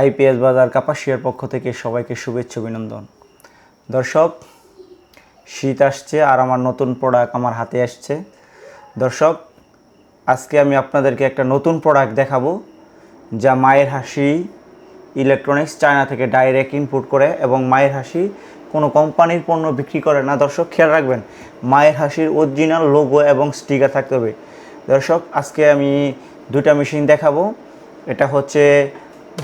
IPS বাজার কাপাসিয়ার পক্ষ থেকে সবাইকে শুভেচ্ছা, অভিনন্দন। দর্শক, শীত আসছে আর আমার নতুন প্রোডাক্ট আমার হাতে আসছে। দর্শক, আজকে আমি আপনাদেরকে একটা নতুন প্রোডাক্ট দেখাবো, যা মায়ের হাসি ইলেকট্রনিক্স চায়না থেকে ডাইরেক্ট ইনপুট করে এবং মায়ের হাসি কোনো কোম্পানির পণ্য বিক্রি করে না। দর্শক, খেয়াল রাখবেন, মায়ের হাসির অরিজিনাল লোগো এবং স্টিকার থাকতে হবে। দর্শক, আজকে আমি দুটা মেশিন দেখাবো। এটা হচ্ছে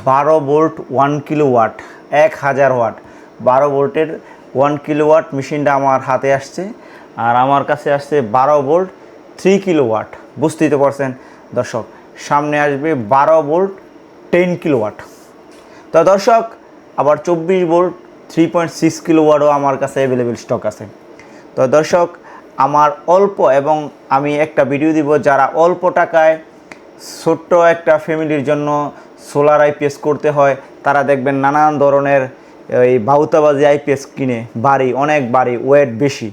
বারো ভোল্ট ওয়ান কিলো ওয়াট এক হাজার ওয়াট। বারো ভোল্টের ওয়ান কিলো ওয়াট মেশিনটা আমার হাতে আসছে। আর আমার কাছে আসছে বারো ভোল্ট থ্রি কিলো ওয়াট বুঝতেই তো পারছেন দর্শক, সামনে আসবে বারো ভোল্ট টেন কিলো ওয়াট তো দর্শক, আবার চব্বিশ volt three point six kilo ওয়াটও আমার কাছে অ্যাভেলেবেল স্টক আছে। তো দর্শক, আমার অল্প এবং আমি একটা ভিডিও দিব যারা অল্প টাকায় ছোট্ট একটা ফ্যামিলির জন্য সোলার আইপিএস করতে হয়, তারা দেখবেন নানান ধরনের, এই বাউতাবাজি আইপিএস কিনে, বাড়ি, অনেক বাড়ি, ওয়েট বেশি।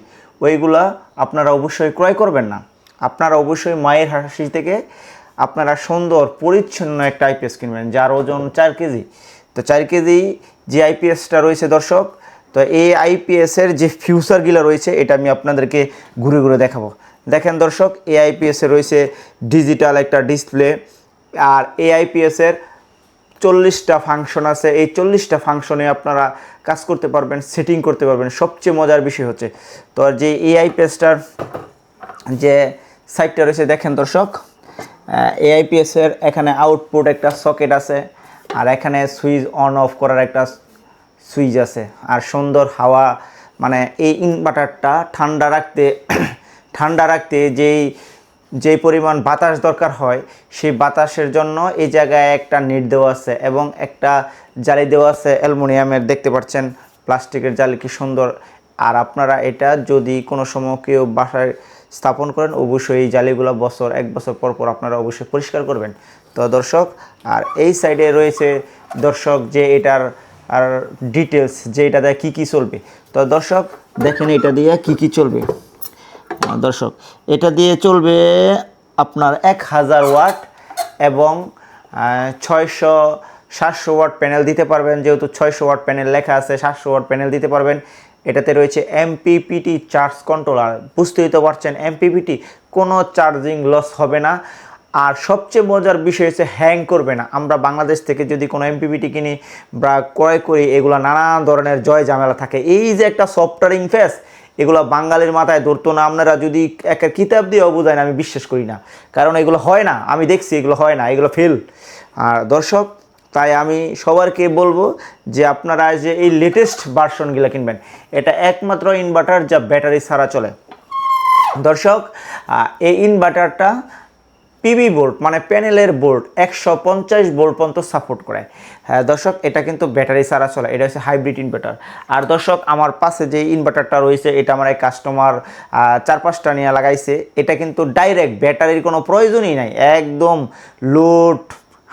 ওইগুলা আপনারা অবশ্যই ক্রয় করবেন না। আপনারা অবশ্যই মায়ের হাসি থেকে আপনারা সুন্দর, পরিচ্ছন্ন একটা আইপিএস কিনবেন, যার ওজন চার কেজি। তো চার কেজি যে আইপিএসটা রয়েছে দর্শক, তো এই আইপিএসের যে ফিউচারগুলো রয়েছে, এটা আমি আপনাদেরকে ঘুরে ঘুরে দেখাবো। দেখেন দর্শক, এই আইপিএসে রয়েছে ডিজিটাল একটা ডিসপ্লে আর এই আইপিএসের চল্লিশটা ফাংশন আছে। এই চল্লিশটা ফাংশনে আপনারা কাজ করতে পারবেন সেটিং করতে পারবেন। সবচেয়ে মজার বিষয় হচ্ছে, তো যে এই আইপিএসটার যে সাইটটা রয়েছে, দেখেন দর্শক এআইপিএসের এখানে আউটপুট একটা সকেট আছে, আর এখানে সুইচ অন অফ করার একটা সুইচ আছে। আর সুন্দর হাওয়া মানে এই ইনভার্টারটা ঠান্ডা রাখতে ঠান্ডা রাখতে যেই যেই পরিমাণ বাতাস দরকার হয়, সেই বাতাসের জন্য এই জায়গায় একটা নেট দেওয়া আছে এবং একটা জালি দেওয়া আছে অ্যালুমিনিয়ামের। দেখতে পাচ্ছেন, প্লাস্টিকের জালি কি সুন্দর। আর আপনারা এটা যদি কোনো সময় কেউ বাসায় স্থাপন করেন, অবশ্যই এই জালিগুলো বছর, এক বছর পর পর আপনারা অবশ্যই পরিষ্কার করবেন। তো দর্শক, আর এই সাইডে রয়েছে দর্শক যে এটার আর ডিটেলস যে এটা দিয়ে কী কী চলবে। তো দর্শক, দেখেন এটা দিয়ে কী কী চলবে। দর্শক, এটা দিয়ে চলবে আপনার এক হাজার ওয়াট এবং ছয়শো সাতশো ওয়াট প্যানেল দিতে পারবেন। যেহেতু ছয়শো ওয়াট প্যানেল লেখা আছে, সাতশো ওয়াট প্যানেল দিতে পারবেন। এটাতে রয়েছে এমপিপিটি চার্জ কন্ট্রোলার। বুঝতেই তো পারছেন, এমপিপিটি কোনো চার্জিং লস হবে না। আর সবচেয়ে মজার বিষয় হচ্ছে হ্যাং করবে না। আমরা বাংলাদেশ থেকে যদি কোনো এমপিপিটি কিনি বা ক্রয় করি, এগুলো নানান ধরনের জয় ঝামেলা থাকে। এই যে একটা সফটওয়্যার ইনফেস এগুলো বাঙালির মাথায় ধরতো না। আপনারা যদি একটা কিতাব দিয়েও বোঝায় আমি বিশ্বাস করি না। কারণ এগুলো হয় না, আমি দেখছি এগুলো হয় না, এগুলো ফেল আর দর্শক, তাই আমি সবারকে বলব যে আপনারা যে এই লেটেস্ট ভার্সনগুলো কিনবেন, এটা একমাত্র ইনভার্টার যা ব্যাটারি ছাড়া চলে। দর্শক এই ইনভার্টারটা পিবি বোর্ড মানে প্যানেলের বোর্ড একশো পঞ্চাশ বোর্ড পর্যন্ত সাপোর্ট করে। হ্যাঁ দর্শক, এটা কিন্তু ব্যাটারি ছাড়া চলে, এটা হচ্ছে হাইব্রিড ইনভার্টার। আর দর্শক, আমার পাশে যে ইনভার্টারটা রয়েছে, এটা আমার এক কাস্টমার চার পাঁচটা নিয়ে লাগাইছে, এটা কিন্তু ডাইরেক্ট ব্যাটারির কোনো প্রয়োজনই নাই, একদম লোড,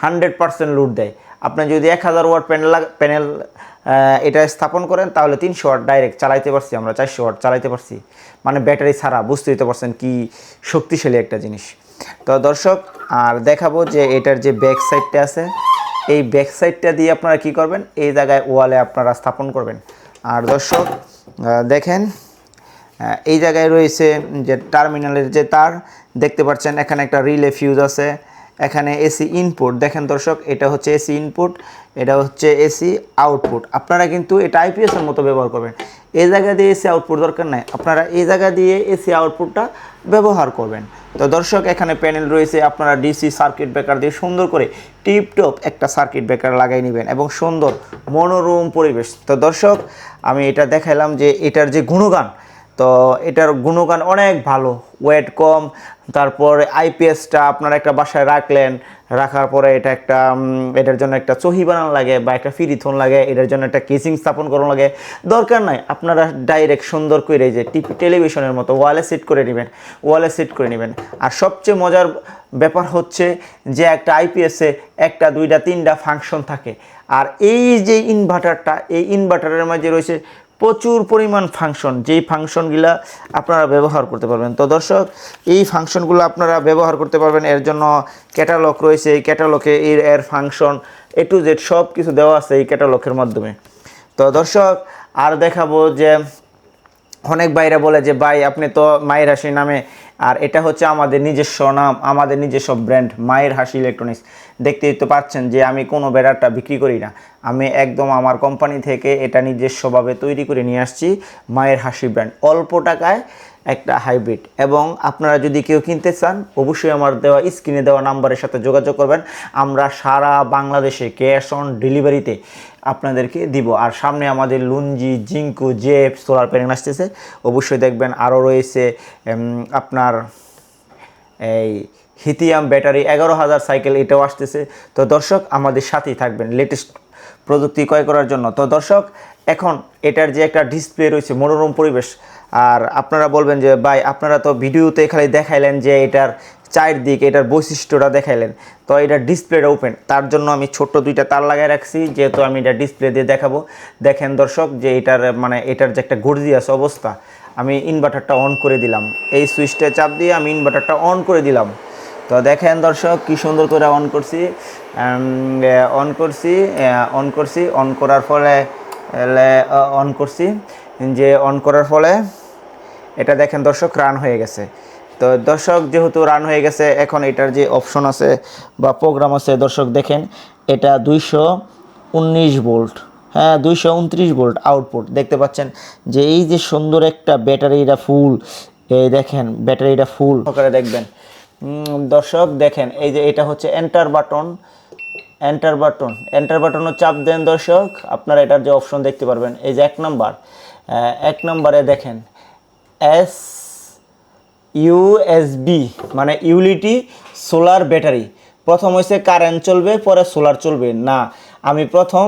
হান্ড্রেড পার্সেন্ট লোড দেয়। আপনি যদি এক হাজার ওয়াট প্যানেল প্যানেল এটা স্থাপন করেন, তাহলে তিনশো ওয়াট ডাইরেক্ট চালাইতে পারছি আমরা, চারশো ওয়াট চালাইতে পারছি। মানে ব্যাটারি ছাড়া, বুঝতেই তো পারছেন কি শক্তিশালী একটা জিনিস। তো দর্শক, আর দেখাবো যে এটার যে ব্যাক সাইডটা আছে, এই ব্যাক সাইডটা দিয়ে আপনারা কি করবেন? এই জায়গায় ওয়ালে আপনারা স্থাপন করবেন। আর দর্শক দেখেন এই জায়গায় রয়েছে যে টার্মিনালের যে তার, দেখতে পাচ্ছেন এখানে একটা রিলে ফিউজ আছে। এখানে এসি ইনপুট দেখেন দর্শক, এটা হচ্ছে এসি ইনপুট এটা হচ্ছে এসি আউটপুট আপনারা কিন্তু এটা আইপিএসের মতো ব্যবহার করবেন। এই জায়গা দিয়ে এসি আউটপুট দরকার নাই। আপনারা এই জায়গা দিয়ে এসি আউটপুটটা ব্যবহার করবেন। তো দর্শক, এখানে প্যানেল রয়েছে, আপনারা ডিসি সার্কিট ব্রেকার দিয়ে সুন্দর করে টিপটপ একটা সার্কিট ব্রেকার লাগাই নেবেন এবং সুন্দর মনোরম পরিবেশ। তো দর্শক, আমি এটা দেখাইলাম যে এটার যে গুণগান তো এটার গুণগান অনেক ভালো, ওয়েট কম, তারপর আইপিএসটা আপনারা একটা বাসায় রাখলেন, রাখার পরে এটা একটা এটার জন্য একটা চহি বানানো লাগে বা একটা ফিরিথন লাগে, এটার জন্য একটা কেসিং স্থাপন করানো লাগে। দরকার নাই, আপনারা ডাইরেক্ট সুন্দর করে যে টিভি টেলিভিশনের মতো ওয়ালে সেট করে নেবেন, ওয়ালে সেট করে নেবেন। আর সবচেয়ে মজার ব্যাপার হচ্ছে যে একটা আইপিএসে একটা, দুইটা, তিনটা ফাংশন থাকে। আর এই যে ইনভার্টারটা এই ইনভার্টারের মাঝে রয়েছে প্রচুর পরিমাণ ফাংশন যেই ফাংশনগুলো আপনারা ব্যবহার করতে পারবেন। তো দর্শক, এই ফাংশনগুলো আপনারা ব্যবহার করতে পারবেন। এর জন্য ক্যাটালগ রয়েছে। এই ক্যাটালগে এর এর ফাংশন এ টু জেড সব কিছু দেওয়া আছে এই ক্যাটালগের মাধ্যমে। তো দর্শক, আর দেখাবো যে অনেক বাইরে বলে যে, ভাই, আপনি তো মায়ের হাসি নামে। আর এটা হচ্ছে আমাদের নিজস্ব নাম, আমাদের নিজস্ব ব্র্যান্ড মায়ের হাসি ইলেকট্রনিক্স দেখতেই তো পাচ্ছেন যে, আমি কোনো বেড়াটা বিক্রি করি না। আমি একদম আমার কোম্পানি থেকে এটা নিজস্বভাবে তৈরি করে নিয়ে আসছি, মায়ের হাসি ব্র্যান্ড অল্প টাকায় একটা হাইব্রিড এবং আপনারা যদি কেউ কিনতে চান, অবশ্যই আমার দেওয়া স্ক্রিনে দেওয়া নাম্বারের সাথে যোগাযোগ করবেন। আমরা সারা বাংলাদেশে ক্যাশ অন ডেলিভারিতে আপনাদেরকে দিব। আর সামনে আমাদের লুঞ্জি জিঙ্কু জেপ সোলার প্যানেল আসতেছে। অবশ্যই দেখবেন আরও রয়েছে আপনার এই হিথিয়াম ব্যাটারি এগারো হাজার সাইকেল এটাও আসতেছে। তো দর্শক, আমাদের সাথেই থাকবেন। লেটেস্ট প্রযুক্তি ক্রয় করার জন্য। তো দর্শক, এখন এটার যে একটা ডিসপ্লে রয়েছে, মনোরম পরিবেশ, আর আপনারা বলবেন যে, ভাই, আপনারা তো ভিডিওতে খালি দেখাইলেন যে এটার চারদিক, এটার বৈশিষ্ট্যটা দেখাইলেন। তো এটার ডিসপ্লেটা ওপেন তার জন্য আমি ছোট্ট দুইটা তার লাগাই রাখছি, যেহেতু আমি এটা ডিসপ্লে দিয়ে দেখাবো। দেখেন দর্শক, যে এটার মানে এটার যে একটা গর্জিয়াস অবস্থা, আমি ইনভার্টারটা অন করে দিলাম। এই সুইচটা চাপ দিয়ে আমি ইনভার্টারটা অন করে দিলাম। তো দেখেন দর্শক, কি সুন্দর করে অন করছি। অন করছি অন করছি অন করার ফলে অন করছি। যে অন করার ফলে, এটা দেখেন দর্শক রান হয়ে গেছে। তো দর্শক, যেহেতু রান হয়ে গেছে, এখন এটার যে অপশন আছে বা প্রোগ্রাম আছে, দর্শক দেখেন, এটা দুইশো উনিশ ভোল্ট হ্যাঁ দুইশো উনত্রিশ ভোল্ট আউটপুট দেখতে পাচ্ছেন যে এই যে সুন্দর একটা ব্যাটারিটা ফুল এই দেখেন, ব্যাটারিটা ফুল সহকারে দেখবেন। দর্শক দেখেন, এই যে এটা হচ্ছে enter button enter button enter বাটনও চাপ দেন দর্শক। আপনারা এটার যে অপশন দেখতে পারবেন, এই যে এক নাম্বার এক নম্বরে দেখেন। এস ইউএসবি মানে ইউলিটি সোলার ব্যাটারি প্রথম হয়েছে কারেন্ট চলবে, পরে সোলার চলবে। না, আমি প্রথম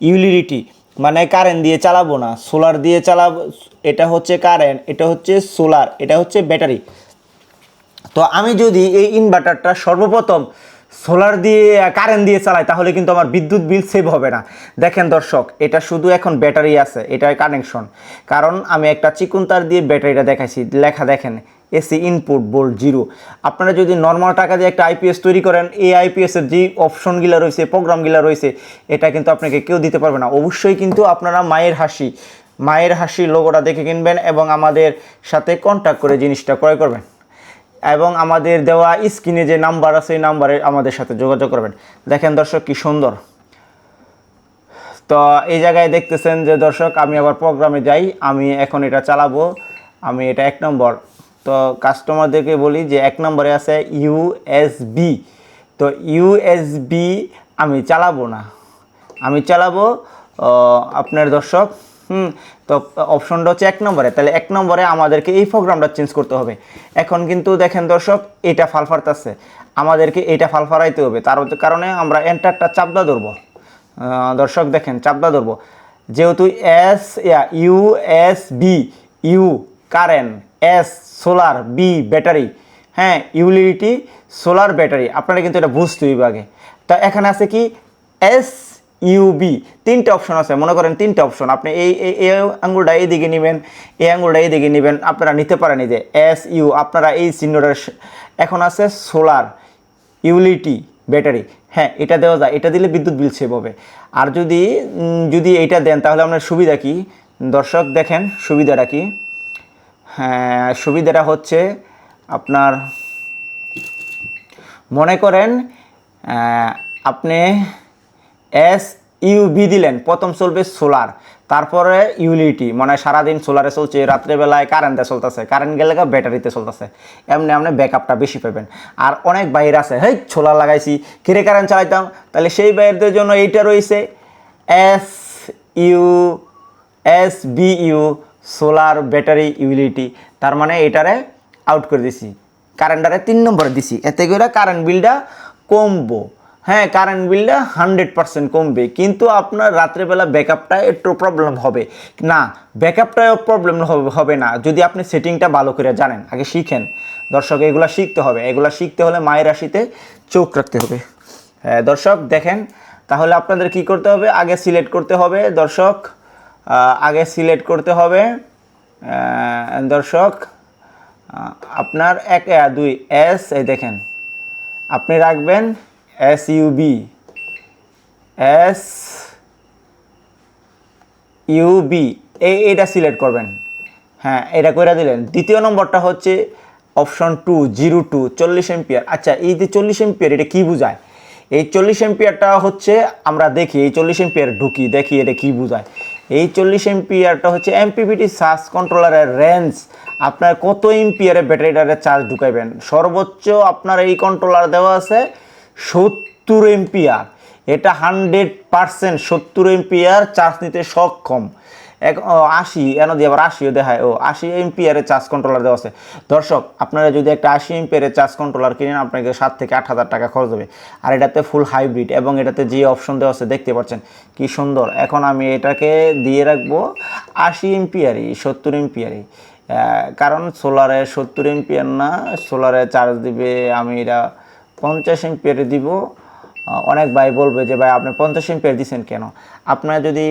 ইউলিটি মানে কারেন্ট দিয়ে চালাবো না। সোলার দিয়ে চালাবো, এটা হচ্ছে কারেন্ট এটা হচ্ছে সোলার এটা হচ্ছে ব্যাটারি তো আমি যদি এই ইনভার্টারটা সর্বপ্রথম সোলার দিয়ে, কারেন্ট দিয়ে চালাই তাহলে কিন্তু আমার বিদ্যুৎ বিল সেভ হবে না। দেখেন দর্শক, এটা শুধু এখন ব্যাটারি আছে এটাই কানেকশন কারণ আমি একটা চিকুন তার দিয়ে ব্যাটারিটা দেখাইছি, লেখা দেখেন এসি ইনপুট বোল্ট জিরো আপনারা যদি নর্মাল টাকা দিয়ে একটা আইপিএস তৈরি করেন, এই আইপিএসের যে অপশনগুলো রয়েছে প্রোগ্রামগুলো রয়েছে, এটা কিন্তু আপনাকে কেউ দিতে পারবে না। অবশ্যই কিন্তু আপনারা মায়ের হাসি মায়ের হাসি লোগোটা দেখে কিনবেন এবং আমাদের সাথে কন্ট্যাক্ট করে জিনিসটা ক্রয় করবেন। এবং আমাদের দেওয়া স্ক্রিনে যে নাম্বার আছে, এই নাম্বারে আমাদের সাথে যোগাযোগ করবেন। দেখেন দর্শক কি সুন্দর। তো এই জায়গায় দেখতেছেন যে, দর্শক, আমি আবার প্রোগ্রামে যাই, আমি এখন এটা চালাবো। আমি এটা এক নম্বর। তো কাস্টমারদেরকে বলি যে, এক নম্বরে আছে ইউএসবি তো ইউএসবি আমি চালাবো না। আমি চালাবো আপনার দর্শক হুম, তো অপশনটা হচ্ছে এক নম্বরে। তাহলে এক নম্বরে আমাদেরকে এই প্রোগ্রামটা চেঞ্জ করতে হবে। এখন কিন্তু দেখেন দর্শক, এটা ফালফারতাছে আমাদেরকে এটা ফালফারাইতে হবে। তার কারণে আমরা এন্টারটা চাপদা ধরবো। দর্শক দেখেন চাপদা ধরবো। যেহেতু S U S B U current S solar B battery হ্যাঁ ইউলিটি সোলার ব্যাটারি আপনারা কিন্তু এটা বুঝতে হইবে আগে। তা এখানে আছে কি? এস ইউবি তিনটে অপশন আছে। মনে করেন তিনটে অপশন আপনি এই, এই- আঙ্গুলটা এই দিকে নেবেন, এই আঙ্গুলটা এই দিকে নেবেন, আপনারা নিতে পারেন এই যে এস ইউ আপনারা এই চিহ্নটার এখন আছে সোলার ইউলিটি ব্যাটারি হ্যাঁ এটা দেওয়া যায়। এটা দিলে বিদ্যুৎ বিল সেভ হবে। আর যদি যদি এইটা দেন, তাহলে আপনার সুবিধা কি? দর্শক, দেখেন, সুবিধাটা কি? হ্যাঁ সুবিধাটা হচ্ছে আপনার, মনে করেন আপনি এস ইউবি দিলেন, প্রথম চলবে সোলার, তারপরে ইউলিটি মানে সারাদিন সোলারে চলছে, রাত্রেবেলায় কারেন্টে চলতেছে, কারেন্ট গেলে ব্যাটারিতে চলতেছে, এমনি আপনি ব্যাকআপটা বেশি পাবেন। আর অনেক বাইর আছে, হেই, সোলার লাগাইছি, কিরে কারেন্ট চালাইতাম? তাহলে সেই বাইরদের জন্য এইটা রয়েছে S U S B U solar battery utility, তার মানে এটারে আউট করে দিছি, কারেন্টারে তিন নম্বরে দিছি, এতে করে কারেন্ট বিলটা কমবো। হ্যাঁ কারেন্ট বিলটা হান্ড্রেড পার্সেন্ট কমবে কিন্তু আপনার রাত্রেবেলা ব্যাকআপটা একটু প্রবলেম হবে। না ব্যাকআপটাও প্রবলেম হবে না। যদি আপনি সেটিংটা ভালো করে জানেন আগে শিখেন। দর্শক এগুলা শিখতে হবে। এগুলো শিখতে হলে মায়ের রাশিতে চোখ রাখতে হবে। হ্যাঁ, দর্শক দেখেন তাহলে আপনাদের কি করতে হবে? আগে সিলেক্ট করতে হবে দর্শক আগে সিলেক্ট করতে হবে দর্শক আপনার এক দুই এস এই দেখেন আপনি রাখবেন এস ইউবি এস ইউবি এই এটা সিলেক্ট করবেন। হ্যাঁ এটা করে দিলেন। দ্বিতীয় নম্বরটা হচ্ছে অপশন টু জিরো টু চল্লিশ এম্পিয়ার আচ্ছা এই যে চল্লিশ এম্পিয়ার এটা কী বোঝায়? এই চল্লিশ এম্পিয়ারটা হচ্ছে, আমরা দেখি, এই চল্লিশ এম্পিয়ার ঢুকি, দেখি এটা কী বোঝায়। এই চল্লিশ এম্পিয়ারটা হচ্ছে এমপিপিটি চার্জ কন্ট্রোলারের রেঞ্জ আপনার কত এম্পিয়ারে ব্যাটারিটারে চার্জ ঢুকাইবেন? সর্বোচ্চ আপনার এই কন্ট্রোলার দেওয়া আছে সত্তর এম্পিয়ার এটা হান্ড্রেড পারসেন্ট সত্তর এম্পিয়ার চার্জ নিতে সক্ষম। এক আশি এন দিয়ে আবার আশিও দেখায়। ও, আশি এম্পিয়ারের চার্জ কন্ট্রোলার দেওয়া আছে। দর্শক, আপনারা যদি একটা আশি এম্পিয়ারের চার্জ কন্ট্রোলার কিনেন, আপনাকে সাত থেকে আট হাজার টাকা খরচ হবে। আর এটাতে ফুল হাইব্রিড এবং এটাতে যে অপশন দেওয়া আছে, দেখতে পাচ্ছেন কি সুন্দর। এখন আমি এটাকে দিয়ে রাখব আশি এম্পিয়ারই সত্তর এম্পিয়ারই কারণ সোলারে সত্তর এম্পিয়ার না সোলারে চার্জ দিবে আমি এটা পঞ্চাশ এম্পিয়ারে দিব। অনেক ভাই বলবে যে, ভাই, আপনি পঞ্চাশ এম্পিয়ার দিচ্ছেন কেন? আপনার যদি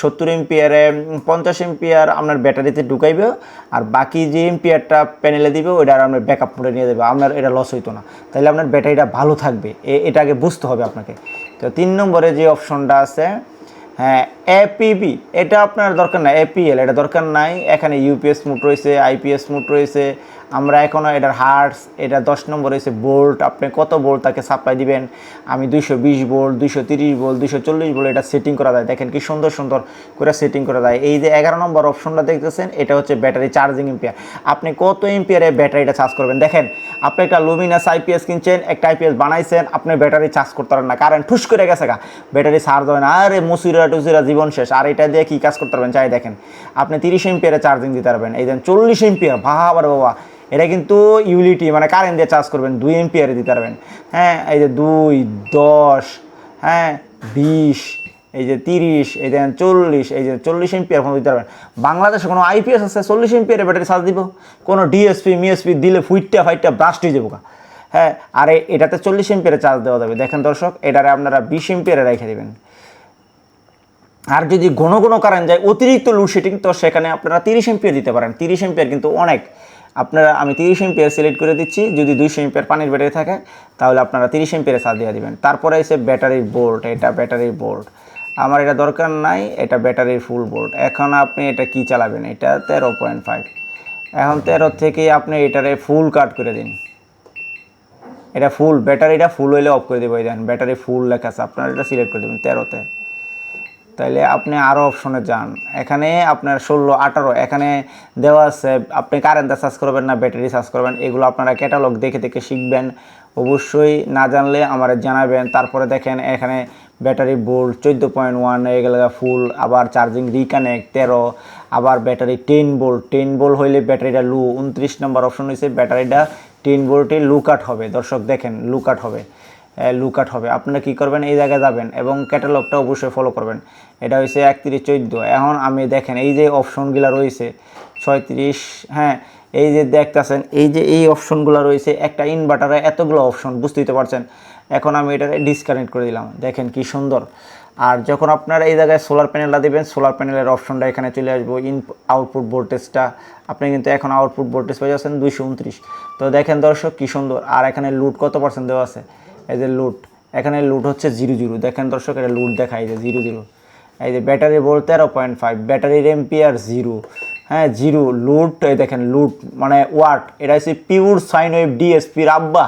সত্তর এম্পিয়ারে পঞ্চাশ এম্পিয়ার আপনার ব্যাটারিতে ঢুকাইবে, আর বাকি যে এম্পিয়ারটা প্যানেলে দিবে, ওইটা আর আপনার ব্যাকআপ মোডে নিয়ে দেবে আপনার এটা লস হইতো না। তাহলে আপনার ব্যাটারিটা ভালো থাকবে। এটা আগে বুঝতে হবে আপনাকে। তো তিন নম্বরে যে অপশনটা আছে হ্যাঁ এপিবি এটা আপনার দরকার নাই। এপিএল এটা দরকার নাই। এখানে ইউপিএস মুট রয়েছে আইপিএস মুট রয়েছে আমরা এখনও এটার হার্টস এটা দশ নম্বর হয়েছে বোল্ট আপনি কত বোল্ট তাকে সাপ্লাই দিবেন? আমি দুইশো বিশ বোল্ট দুইশো তিরিশ বোল্ট দুইশো চল্লিশ বোল্ট এটা সেটিং করা যায়। দেখেন কি সুন্দর সুন্দর করে সেটিং করা যায়। এই যে এগারো নম্বর অপশনটা দেখতেছেন, এটা হচ্ছে ব্যাটারি চার্জিং এম্পিয়ার আপনি কত এম্পিয়ারে ব্যাটারিটা চার্জ করবেন? দেখেন, আপনি একটা লুমিনাস আইপিএস কিনছেন, একটা আইপিএস বানাইছেন, আপনি ব্যাটারি চার্জ করতে পারেন না। কারেন্ট ঠুস করে গেছে গা। ব্যাটারি চার্জ হয় না। আরে মুসিরা টুসিরা জীবন শেষ। আর এটা দিয়ে কি কাজ করতে পারবেন? চাই দেখেন, আপনি তিরিশ এম্পিয়ারে চার্জিং দিতে পারবেন। এই দেন চল্লিশ এম্পিয়ার ভাবার বাবা এটা কিন্তু ইউলিটি মানে কারেন্ট দিয়ে চার্জ করবেন, দুই এম্পিয়ারে দিতে পারবেন। হ্যাঁ এই যে দুই, দশ হ্যাঁ বিশ, এই যে তিরিশ, এই যে চল্লিশ, এই যে চল্লিশ এম্পিয়ার ফোন দিতে পারবেন। বাংলাদেশে কোনো আইপিএস আছে, চল্লিশ এম্পিয়ারে ব্যাটারি চার্জ দিব? কোনো ডিএসপি মিএসপি দিলে ফুইটটা, ফাইটটা ব্রাস্ট হয়ে যাব। হ্যাঁ আর এটাতে চল্লিশ এম্পিয়ারে চার্জ দেওয়া যাবে। দেখেন দর্শক, এটারে আপনারা বিশ এম্পিয়ারে রেখে দেবেন। আর যদি ঘন ঘন কারেন্ট যায়, অতিরিক্ত লোডশেডিং তো সেখানে আপনারা তিরিশ এম্পিয়ার দিতে পারেন। তিরিশ এম্পিয়ার কিন্তু অনেক। আপনারা, আমি তিরিশ এম্পিয়ার সিলেক্ট করে দিচ্ছি। যদি দুইশো এম্পিয়ার পানির ব্যাটারি থাকে, তাহলে আপনারা তিরিশ এম্পিয়ারে চার্জ দিয়ে দিবেন। তারপরে এসে ব্যাটারির বোর্ড এটা ব্যাটারির বোর্ড আমার এটা দরকার নাই, এটা ব্যাটারির ফুল বোর্ড এখন আপনি এটা কি চালাবেন? এটা তেরো পয়েন্ট ফাইভ এখন তেরো থেকে আপনি এটারে ফুল কাট করে দিন। এটা ফুল ব্যাটারিটা ফুল হইলে অফ করে দেবো দেন ব্যাটারি ফুল লেখা আছে। আপনারা এটা সিলেক্ট করে দেবেন তেরোতে। তাইলে আপনি আরও অপশনে যান। এখানে আপনার ষোলো, আঠারো, এখানে দেওয়া আছে, আপনি কারেন্টে চার্জ করবেন না ব্যাটারি চার্জ করবেন, এগুলো আপনারা ক্যাটালগ দেখে দেখে শিখবেন। অবশ্যই না জানলে আমার জানাবেন, তারপরে দেখেন এখানে ব্যাটারি বোল্ট চোদ্দ পয়েন্ট ওয়ান এগুলো ফুল আবার চার্জিং রিকানেক্ট তেরো, আবার battery ten volt ten volt হইলে ব্যাটারিটা লু উনত্রিশ নম্বর অপশন হয়েছে ব্যাটারিটা টেন ভোল্টে লুকাট হবে। দর্শক দেখেন লুকাট হবে। লুকাট হবে। আপনারা কী করবেন? এই জায়গায় যাবেন এবং ক্যাটালগটা অবশ্যই ফলো করবেন। এটা হচ্ছে একত্রিশ চোদ্দ। এখন আমি দেখেন, এই যে অপশনগুলো রয়েছে, ছয়ত্রিশ হ্যাঁ এই যে দেখতেছেন, এই যে এই অপশনগুলো রয়েছে, একটা ইনভার্টারে এতগুলো অপশন বুঝতেই তো পারছেন? এখন আমি এটা ডিসকানেক্ট করে দিলাম। দেখেন কি সুন্দর। আর যখন আপনারা এই জায়গায় সোলার প্যানেলটা দেবেন সোলার প্যানেলের অপশনটা এখানে চলে আসব ইন আউটপুট ভোল্টেজটা আপনি কিন্তু এখন আউটপুট ভোল্টেজ পেয়ে যাচ্ছেন দুইশো উনত্রিশ। তো দেখেন দর্শক কী সুন্দর। আর এখানে লুট কত পার্সেন্ট দেওয়া আছে? এই যে লুট এখানে লুট হচ্ছে জিরো জিরো দেখেন দর্শক, এটা লুট দেখাই যে জিরো জিরো এই যে ব্যাটারি ভোল্ট তেরো পয়েন্ট ফাইভ ব্যাটারির এম্পিয়ার জিরো। হ্যাঁ জিরো লুট এই দেখেন লুট মানে ওয়াট এটা হচ্ছে পিওর সাইন ওয়েভ ডিএসপির আব্বা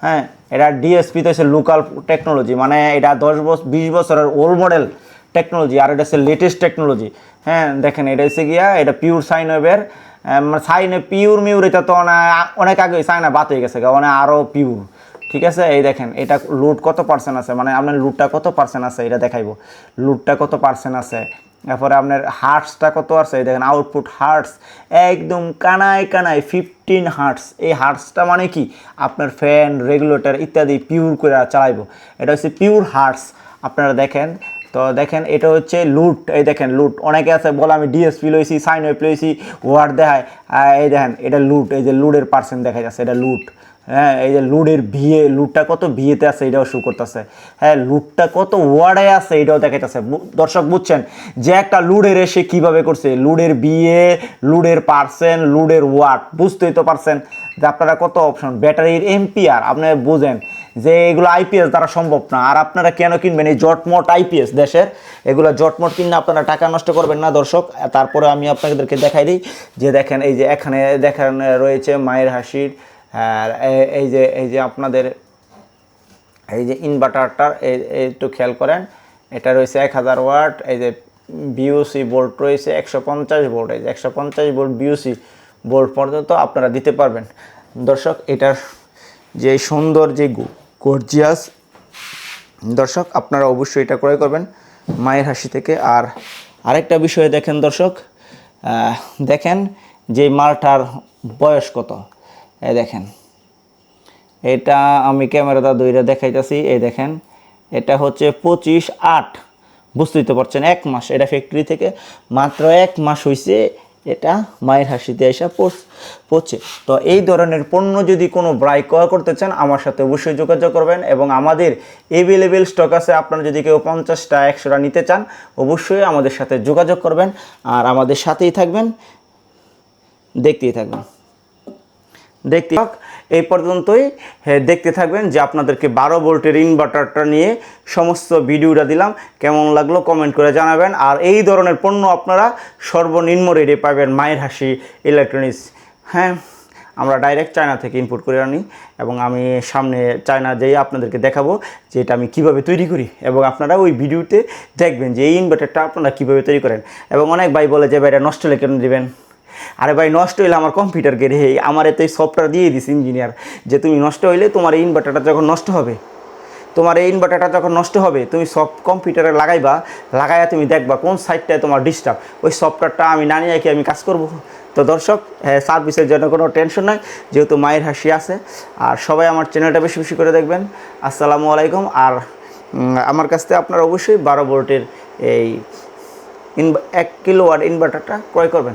হ্যাঁ এটা ডিএসপি তো হচ্ছে লোকাল টেকনোলজি মানে এটা দশ বছর বিশ বছরের ওল্ড মডেল টেকনোলজি আর এটা হচ্ছে লেটেস্ট টেকনোলজি হ্যাঁ দেখেন এটা হচ্ছে গিয়া, এটা পিওর সাইন ওয়েভের মানে সাইন পিওর মিউর এটা তো অনেক- আগে সাইনা বাত হয়ে গেছে মানে আরও পিওর ঠিক আছে? এই দেখেন, এটা লুট কত পার্সেন্ট আছে? মানে আপনার লুটটা কত পার্সেন্ট আছে? এটা দেখাইবো। লুটটা কত পার্সেন্ট আছে? তারপরে আপনার হার্টসটা কত আছে? এই দেখেন আউটপুট হার্টস একদম কানায় কানায় ফিফটিন হার্টস এই হার্টসটা মানে কি? আপনার ফ্যান রেগুলেটর ইত্যাদি পিওর করে চালাইবো। এটা হচ্ছে পিওর হার্টস আপনারা দেখেন, তো দেখেন, এটা হচ্ছে লুট এই দেখেন লুট অনেকে আছে, বলে আমি ডিএসপি লইছি সাইন ওয়েব লইছি ওয়ার্ড দেখায়। এই দেখেন, এটা লুট এই যে লুডের পার্সেন্ট দেখা যাচ্ছে এটা লুট হ্যাঁ এই যে লুডের বিয়ে লুটটা কত বিয়েতে আছে এটাও শু করতেছে। হ্যাঁ লুটটা কত ওয়ার্ডে আছে এটাও দেখাইতেছে। দর্শক বুঝছেন যে একটা লুডের এসে কীভাবে করছে? লুডের বিয়ে, লুডের পার্সেন্ট লুডের ওয়াট বুঝতেই তো পারছেন যে আপনারা কত অপশন ব্যাটারির এমপিআর, আপনি বুঝেন যে এগুলো আইপিএস দ্বারা সম্ভব না। আর আপনারা কেন কিনবেন? এই জটমট আইপিএস দেশের, এগুলো জটমট কিনে আপনারা টাকা নষ্ট করবেন না দর্শক। তারপরে আমি আপনাদেরকে দেখাই দিই যে দেখেন, এই যে এখানে, দেখেন, রয়েছে মায়ের হাসির এই যে এই যে আপনাদের এই যে ইনভার্টারটার একটু খেয়াল করেন। এটা রয়েছে এক হাজার ওয়াট, এই যে বিউসি বোল্ট রয়েছে একশো পঞ্চাশ ভোল্ট এই যে একশো পঞ্চাশ ভোল্ট বিউসি বোল্ট পর্যন্ত আপনারা দিতে পারবেন। দর্শক, এটার যে সুন্দর, যে গর্জিয়াস দর্শক, আপনারা অবশ্যই এটা ক্রয় করবেন মায়ের হাসি থেকে। আর আরেকটা বিষয়ে দেখেন দর্শক দেখেন যে মালটার বয়স কত? এই দেখেন। এটা আমি ক্যামেরাটা দইরা দেখাইতেছি, এই দেখেন। এটা হচ্ছে পঁচিশ আট। বুঝতেই তো পারছেন, এক মাস। এটা ফ্যাক্টরি থেকে মাত্র এক মাস হয়েছে এটা মায়ের হাসিতে এসে পড়ছে। তো এই ধরনের পণ্য যদি কোনো ব্রাই ক্রয় করতে চান, আমার সাথে অবশ্যই যোগাযোগ করবেন এবং আমাদের এভেলেবেল স্টক আছে। আপনারা যদি কেউ পঞ্চাশটা, একশোটা নিতে চান, অবশ্যই আমাদের সাথে যোগাযোগ করবেন। আর আমাদের সাথেই থাকবেন, দেখতেই থাকবেন। দেখতে এই পর্যন্তই। দেখতে থাকবেন যে আপনাদেরকে বারো ভোল্টের ইনভার্টারটা নিয়ে সমস্ত ভিডিওটা দিলাম। কেমন লাগল কমেন্ট করে জানাবেন। আর এই ধরনের পণ্য আপনারা সর্বনিম্ন রেটে পাবেন মায়ের হাসি ইলেকট্রনিক্স হ্যাঁ আমরা ডাইরেক্ট চায়না থেকে ইম্পোর্ট করে আনি এবং আমি সামনে চায়না যেয়ে আপনাদেরকে দেখাবো যে এটা আমি কীভাবে তৈরি করি এবং আপনারা ওই ভিডিওতে দেখবেন যে এই ইনভার্টারটা আপনারা কীভাবে তৈরি করেন। এবং অনেক ভাই বলে যে, ভাই, এটা নষ্ট হলে কেন দেবেন? আরে ভাই, নষ্ট হইলে আমার কম্পিউটারকে রে? আমার এত সফটওয়্যার দিয়ে দিস ইঞ্জিনিয়ার যে তুমি নষ্ট হইলে তোমার এই ইনভার্টারটা যখন নষ্ট হবে, তোমার এই ইনভার্টারটা যখন নষ্ট হবে, তুমি সব কম্পিউটারে লাগাইবা, লাগাইয়া তুমি দেখবা কোন সাইডটায় তোমার ডিস্টার্ব ওই সফটওয়্যারটা আমি না নিয়ে কি আমি কাজ করব? তো দর্শক হ্যাঁ সার্ভিসের জন্য কোনো টেনশন নয় যেহেতু মায়ের হাসি আছে। আর সবাই আমার চ্যানেলটা বেশি বেশি করে দেখবেন। আসসালামু আলাইকুম। আর আমার কাছ থেকে আপনারা অবশ্যই বারো ভোল্টের এই এক কিলো ওয়াট ইনভার্টারটা ক্রয় করবেন।